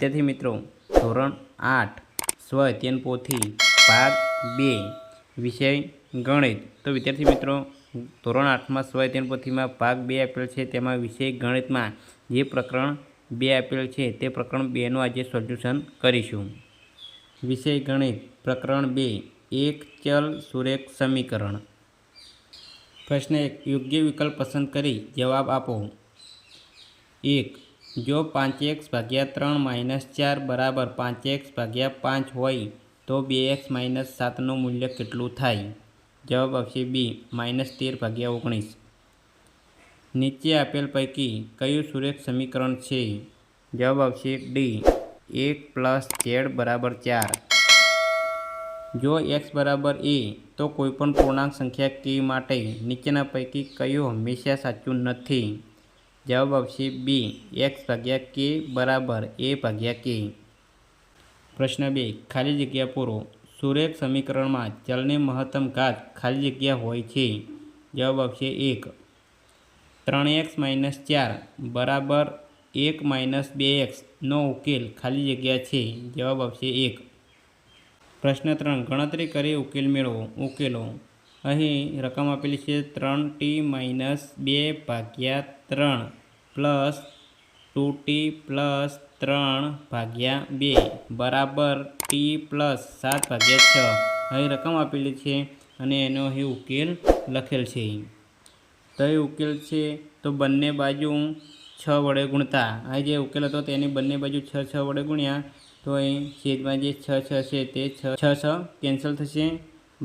વિદ્યાર્થી મિત્રો, ધોરણ આઠ, સ્વ અધ્યયન પોથી ભાગ બે, વિષય ગણિત. તો વિદ્યાર્થી મિત્રો, ધોરણ આઠમાં સ્વ અધ્યયન પોથીમાં ભાગ બે આપેલ છે. તેમાં વિષય ગણિતમાં જે પ્રકરણ બે આપેલ છે, તે પ્રકરણ બેનું આજે સોલ્યુશન કરીશું. વિષય ગણિત, પ્રકરણ બે, એક ચલ સુરેખ સમીકરણ. પ્રશ્ન એક, યોગ્ય વિકલ્પ પસંદ કરી જવાબ આપો. એક જો પાંચ એક્સ ભાગ્યા ત્રણ માઇનસ ચાર બરાબર પાંચ એક્સ ભાગ્યા પાંચ હોય તો બે એક્સ માઇનસ સાતનું મૂલ્ય કેટલું થાય? જવાબ આવશે બી, માઇનસ તેર ભાગ્યા ઓગણીસ. નીચે આપેલ પૈકી કયું સુરેખ સમીકરણ છે? જવાબ આવશે ડી, એક પ્લસ ઝેડ બરાબર ચાર. જો એક્સ બરાબર એ, તો કોઈપણ પૂર્ણાંક સંખ્યા કે માટે નીચેના પૈકી કયું હંમેશા સાચું નથી? જવાબ આવશે બી, એક્સ ભાગ્યા કે બરાબર, એ ભાગ્યા કે. પ્રશ્ન બે, ખાલી જગ્યા પૂરો. સુરેખ સમીકરણમાં ચલને મહત્તમ ઘાત ખાલી જગ્યા હોય છે. જવાબ આવશે એક. ત્રણ એક્સ માઇનસ ચાર બરાબર એક માઇનસ બે એક્સનો ઉકેલ ખાલી જગ્યા છે. જવાબ આવશે એક. પ્રશ્ન ત્રણ, ગણતરી કરી ઉકેલ મેળવો. ઉકેલો. અહીં રકમ આપેલી છે ત્રણ ટી માઇનસ બે ભાગ્યા ત્રણ. પ્લસ ટુ ટી પ્લસ ત્રણ ભાગ્યા બે બરાબર ટી પ્લસ સાત ભાગ્યા છ. અહીં રકમ આપેલી છે અને એનો અહીં ઉકેલ લખેલ છે. તો એ ઉકેલ છે તો બંને બાજુ છ વડે ગુણતા. આ જે ઉકેલ હતો તેની બંને બાજુ છ છ વડે ગુણ્યા તો અહીં છેદમાં જે છ છ છે તે છ છ છ કેન્સલ થશે.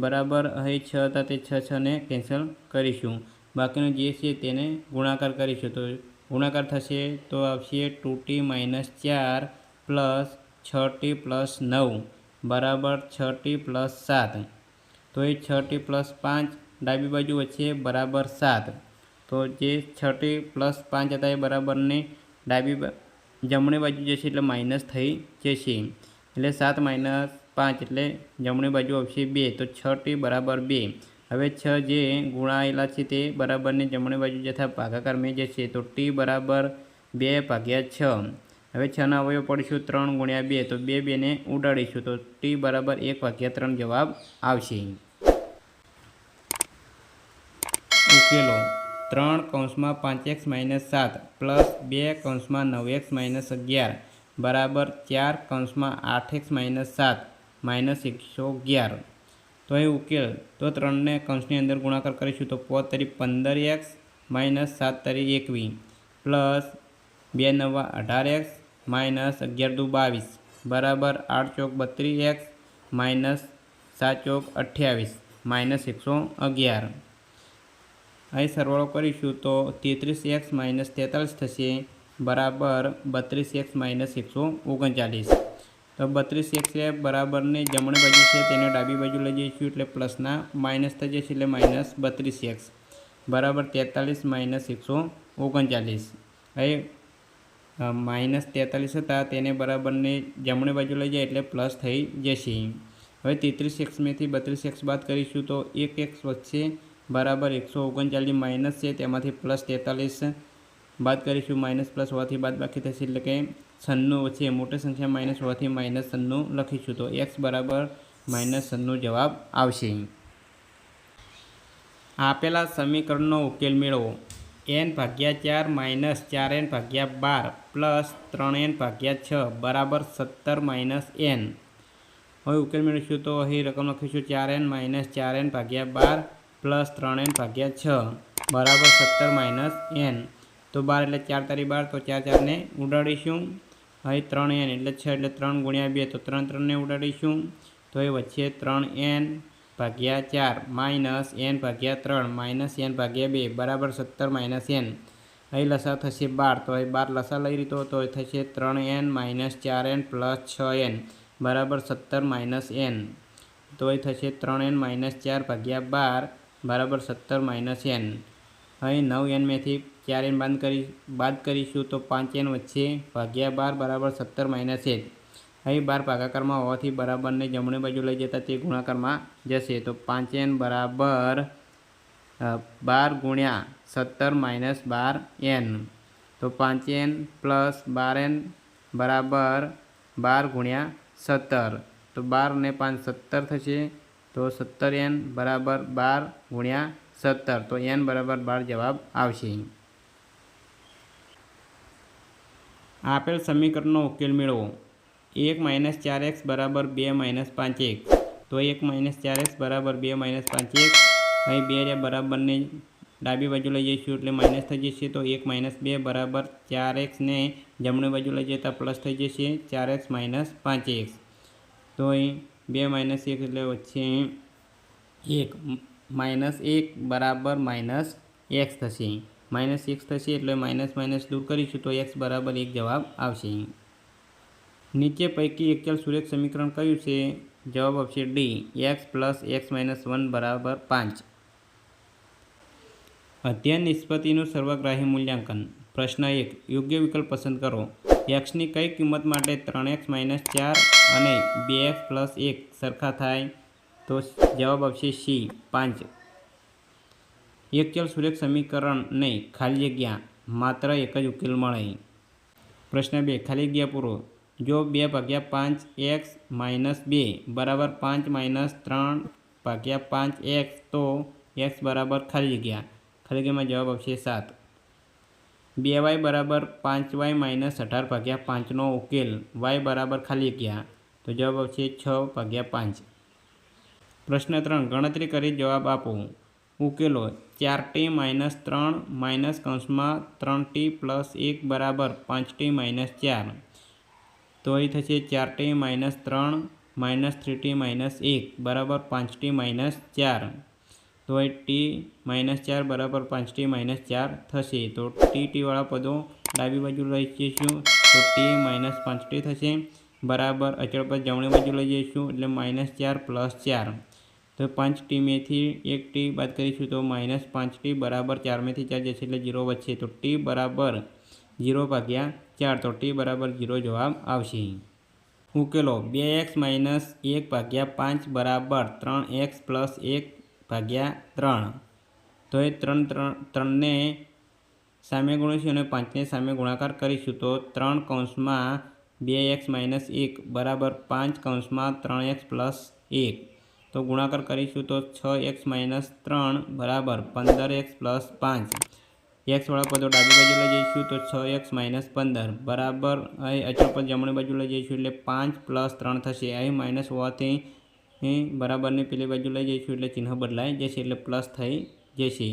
બરાબર અહીં છ હતા તે છ છને કેન્સલ કરીશું. બાકીનું જે છે તેને ગુણાકાર કરીશું. તો ગુણાકાર થશે તો આવશે ટુ ટી માઇનસ ચાર પ્લસ છ ટી પ્લસ નવ બરાબર છ ટી પ્લસ સાત. તો એ છ ટી પ્લસ પાંચ ડાબી બાજુ વચ્ચે બરાબર સાત. તો જે છ ટી પ્લસ પાંચ હતા એ બરાબરને ડાબી જમણી બાજુ જશે એટલે માઇનસ થઈ જશે. એટલે સાત માઇનસ પાંચ એટલે જમણી બાજુ આવશે બે. તો છ ટી બરાબર બે. હવે છ જે ગુણાયેલા છે તે બરાબરને જમણી બાજુ જથા ભાગાકાર મેં જશે તો ટી બરાબર બે ભાગ્યા છ. હવે છના અવયવ પડીશું ત્રણ ગુણ્યા બે, તો બે બેને ઉડાડીશું તો ટી બરાબર એક ભાગ્યા ત્રણ જવાબ આવશે. ઉકેલો. ત્રણ કૌંસમાં પાંચ એક્સ માઇનસ સાત પ્લસ બે કૌંસમાં નવ એક્સ માઇનસ અગિયાર બરાબર ચાર કૌંસમાં આઠ એક્સ માઇનસ સાત માઇનસ એકસો અગિયાર. તો એ ઉકેલ. તો ત્રણને કૌંસની અંદર ગુણાકાર કરીશું તો પોત તરી પંદર એક્સ માઇનસ સાત તરી એકવીસ પ્લસ બે નવા અઢાર એક્સ માઇનસ અગિયાર દુ બાવીસ. બરાબર આઠ ચોક બત્રીસ એક્સ માઇનસ સાત ચોક અઠ્યાવીસ માઇનસ એકસો અગિયાર. અહીં સરવાળો કરીશું તો તેત્રીસ એક્સ માઇનસ તેતાલીસ થશે. બરાબર બત્રીસ એક્સ માઇનસ એકસો ઓગણચાલીસ. તો બત્રીસ એક્સ એ બરાબરને જમણી બાજુ છે, તેને ડાબી બાજુ લઈ જઈશું એટલે પ્લસના માઇનસ થઈ જશે એટલે માઇનસ બત્રીસ એક્સ બરાબર તેતાલીસ માઇનસ એકસો ઓગણચાલીસ. હવે માઇનસ તેતાલીસ હતા, તેને બરાબરને જમણી બાજુ લઈ જાય એટલે પ્લસ થઈ જશે. હવે તેત્રીસ એક્સમાંથી બત્રીસ એક્સ બાદ કરીશું તો એક એક્સ વચ્ચે બરાબર એકસો ઓગણચાલીસ માઇનસ છે, તેમાંથી પ્લસ તેતાલીસ બાદ કરીશું, માઇનસ પ્લસ હોવાથી બાદ બાકી થશે એટલે કે છન્નું વચ્ચે મોટી સંખ્યા માઇનસ હોવાથી માઇનસ છન્નું લખીશું તો એક્સ બરાબર માઇનસ છન્નું જવાબ આવશે. આપેલા સમીકરણનો ઉકેલ મેળવો. એન ભાગ્યા ચાર માઇનસ ચાર એન ભાગ્યા બાર પ્લસ ત્રણ એન ભાગ્યા છ બરાબર સત્તર માઇનસ એન. હવે ઉકેલ મેળવીશું તો અહીં રકમ લખીશું ચાર એન માઇનસ ચાર એન ભાગ્યા બાર પ્લસ ત્રણ એન ભાગ્યા છ બરાબર સત્તર માઇનસ એન. તો બાર એટલે ચાર તારી બાર, તો ચાર ચારને ઉડાડીશું. હવે ત્રણ એન એટલે છ એટલે ત્રણ ગુણ્યા બે, તો ત્રણ ત્રણને ઉડાડીશું. તો એ વચ્ચે ત્રણ એન ભાગ્યા ચાર માઇનસ એન ભાગ્યા ત્રણ માઇનસ એન ભાગ્યા બે, બરાબર સત્તર માઇનસ એન અહીં લસા થશે બાર, તો અહીં બાર લસા લઈ રીતો તો એ થશે ત્રણ એન માઇનસ ચાર એન પ્લસ છ એન બરાબર સત્તર માઇનસ એન તો એ થશે ત્રણ એન માઇનસ ચાર ભાગ્યા બાર, બરાબર સત્તર માઇનસ એન અહીં નવ એનમાંથી ચાર એન બાદ કરી, બાદ કરીશું તો પાંચ એન વચ્ચે ભાગ્યા બાર બરાબર સત્તર માઇનસ એક. અહીં બાર ભાગાકારમાં હોવાથી બરાબરને જમણી બાજુ લઈ જતા તે ગુણાકારમાં જશે. તો પાંચ એન બરાબર બાર ગુણ્યા સત્તર માઇનસ બાર એન. તો પાંચ એન પ્લસ બાર એન બરાબર બાર ગુણ્યા સત્તર. તો બાર ને પાંચ સત્તર થશે. તો સત્તર એન બરાબર બાર ગુણ્યા સત્તર. તો એન બરાબર બાર જવાબ આવશે. આપેલ સમીકરણનો ઉકેલ મેળવો. એક માઇનસ ચાર એક્સ બરાબર બે માઇનસ પાંચ એક. તો એક માઇનસ ચાર એક્સ બરાબર બે માઇનસ પાંચ એક. અહીં બે રહ્યા બરાબરને ડાબી બાજુ લઈ જઈશું એટલે માઇનસ થઈ જશે. તો એક માઇનસ બે બરાબર ચાર એક્સને જમણી બાજુ લઈ જતા પ્લસ થઈ જશે. ચાર એક્સ માઇનસ પાંચ એક્સ તો અહીં બે માઇનસ એક એટલે વચ્ચે એક. માઇનસ એક બરાબર માઇનસ એક્સ થશે. માઇનસ એક્સ થશે એટલે માઇનસ માઇનસ દૂર કરીશું તો એક્સ બરાબર એક જવાબ આવશે. નીચે પૈકી એકચલ સુરેખ સમીકરણ કયું છે? જવાબ આવશે D. X plus X minus one બરાબર પાંચ. અધ્યયન નિષ્પત્તિનું સર્વગ્રાહી મૂલ્યાંકન. પ્રશ્ન એક. યોગ્ય વિકલ્પ પસંદ કરો. એક્સની કઈ કિંમત માટે ત્રણ એક્સ માઇનસ ચાર અને બે એક્સ પ્લસ એક સરખા થાય? તો જવાબ આવશે સી પાંચ એકચલ સુરેખ સમીકરણને ખાલી જગ્યા માત્ર એક જ ઉકેલ મળે પ્રશ્ન બે ખાલી જગ્યા પૂરો જો બે ભાગ્યા પાંચ એક્સ માઇનસ બે બરાબર પાંચ માઇનસ ત્રણ ભાગ્યા પાંચ એક્સ તો એક્સ બરાબર ખાલી જગ્યા ખાલી જગ્યામાં જવાબ આવશે સાત બે વાય બરાબર પાંચ વાય માઇનસ અઢાર ભાગ્યા પાંચનો ઉકેલ વાય બરાબર ખાલી જગ્યા તો જવાબ આવશે છ ભાગ્યા પાંચ પ્રશ્ન ત્રણ, ગણતરી કરી જવાબ આપો. ઉકેલો, ચાર ટી માઇનસ ત્રણ માઇનસ કૌંસમાં ત્રણ ટી પ્લસ એક બરાબર પાંચ ટી માઇનસ ચાર. તો અહીં થશે ચાર ટી માઇનસ ત્રણ માઇનસ થ્રી ટી માઇનસ એક બરાબર પાંચ ટી માઇનસ ચાર. તો અહીં ટી માઇનસ ચાર બરાબર પાંચ ટી માઇનસ ચાર થશે. તો ટી ટીવાળા પદો ડાબી બાજુ લઈ જઈશું. તો ટી માઇનસ પાંચ ટી થશે. બરાબર અચળ પર જમણી બાજુ લઈ જઈશું. એટલે માઇનસ ચાર પ્લસ ચાર. તો પાંચ ટીમેથી એક ટી બાદ કરીશું તો માઇનસ પાંચ ટી બરાબર ચારમેથી ચાર જશે એટલે જીરો વધશે તો ટી બરાબર જીરો ભાગ્યા ચાર તો ટી બરાબર જીરો જવાબ આવશે ઉકેલો બે એક્સ માઇનસ એક ભાગ્યા પાંચ બરાબર ત્રણ એક્સ પ્લસ એક ભાગ્યા ત્રણ તો એ ત્રણ ત્રણ ત્રણને સામે ગુણીશું અને પાંચને સામે ગુણાકાર કરીશું તો ત્રણ કૌંસમાં બે એક્સ માઇનસ એક બરાબર પાંચ કૌંસમાં ત્રણ એક્સ પ્લસ એક તો ગુણાકાર કરીશું તો છ એક્સ માઇનસ ત્રણ બરાબર પંદર એક્સ પ્લસ પાંચ. એક્સવાળા પદો ડાબી બાજુ લઈ જઈશું તો છ એક્સ માઇનસ પંદર. બરાબર, અહીં અચળ પદ જમણી બાજુ લઈ જઈશું એટલે પાંચ પ્લસ ત્રણ થશે. અહીં માઇનસ હોવાથી બરાબરની પેલી બાજુ લઈ જઈશું એટલે ચિહ્ન બદલાઈ જશે એટલે પ્લસ થઈ જશે.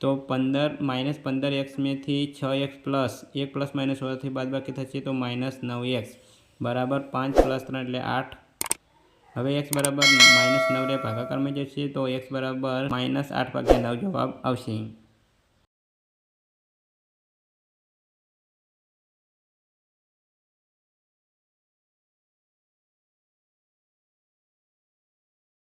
તો પંદર, માઇનસ પંદર એક્સમેથી છ એક્સ પ્લસ. એક પ્લસ માઇનસ હોવાથી બાદ બાકી થશે તો માઇનસ નવ એક્સ. બરાબર, પાંચ પ્લસ ત્રણ એટલે આઠ હવે એક્સ બરાબર માઇનસ નવ રે ભાગાકારમાં જશે તો એક્સ બરાબર માઇનસ આઠ ભાગ્યા નવ જવાબ આવશે.